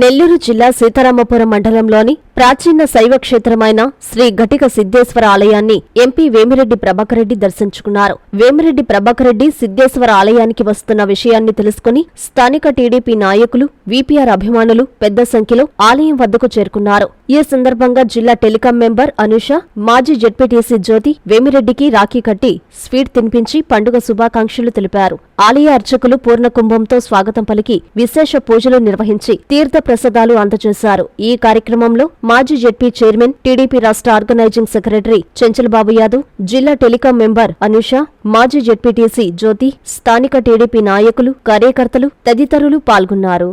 నెల్లూరు జిల్లా సీతారామపురం మండలంలోని ప్రాచీన శైవ క్షేత్రమైన శ్రీ ఘటిక సిద్ధేశ్వర ఆలయాన్ని ఎంపీ వేమిరెడ్డి ప్రభాకర్ రెడ్డి దర్శించుకున్నారు. వేమిరెడ్డి ప్రభాకర్ రెడ్డి సిద్ధేశ్వర ఆలయానికి వస్తున్న విషయాన్ని తెలుసుకుని స్థానిక టీడీపీ నాయకులు వీపీఆర్ అభిమానులు పెద్ద సంఖ్యలో ఆలయం వద్దకు చేరుకున్నారు. ఈ సందర్భంగా జిల్లా టెలికాం మెంబర్ అనుష మాజీ జెడ్పీటీసీ జ్యోతి వేమిరెడ్డికి రాఖీ కట్టి స్వీట్ తినిపించి పండుగ శుభాకాంక్షలు తెలిపారు. ఆలయ అర్చకులు పూర్ణకుంభంతో స్వాగతం పలికి విశేష పూజలు నిర్వహించి తీర్థ ప్రసాదాలు అందజేశారు. ఈ కార్యక్రమంలో మాజీ జెడ్పీ చైర్మన్ టీడీపీ రాష్ట్ర ఆర్గనైజింగ్ సెక్రటరీ చెంచలబాబు యాదవ్ జిల్లా టెలికాం మెంబర్ అనుష మాజీ జెడ్పీటీసీ జ్యోతి స్థానిక టీడీపీ నాయకులు కార్యకర్తలు తదితరులు పాల్గొన్నారు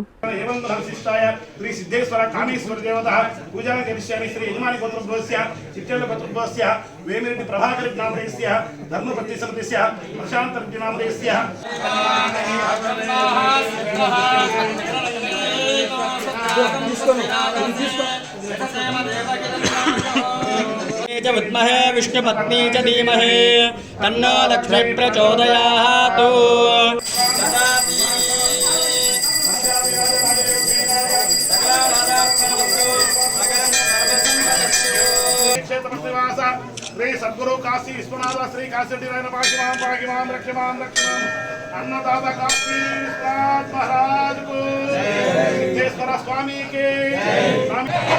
తీసుకోండి తీసుకోండి च विद्महे विष्णुपत्नी च धीमहि। तन्नो लक्ष्मी प्रचोदयात् श्री सद्गुरु काशी विश्वनाथ श्री काशी अन्नदाता काशी विश्वनाथ महाराज को सिद्धेश्वर स्वामी के Swami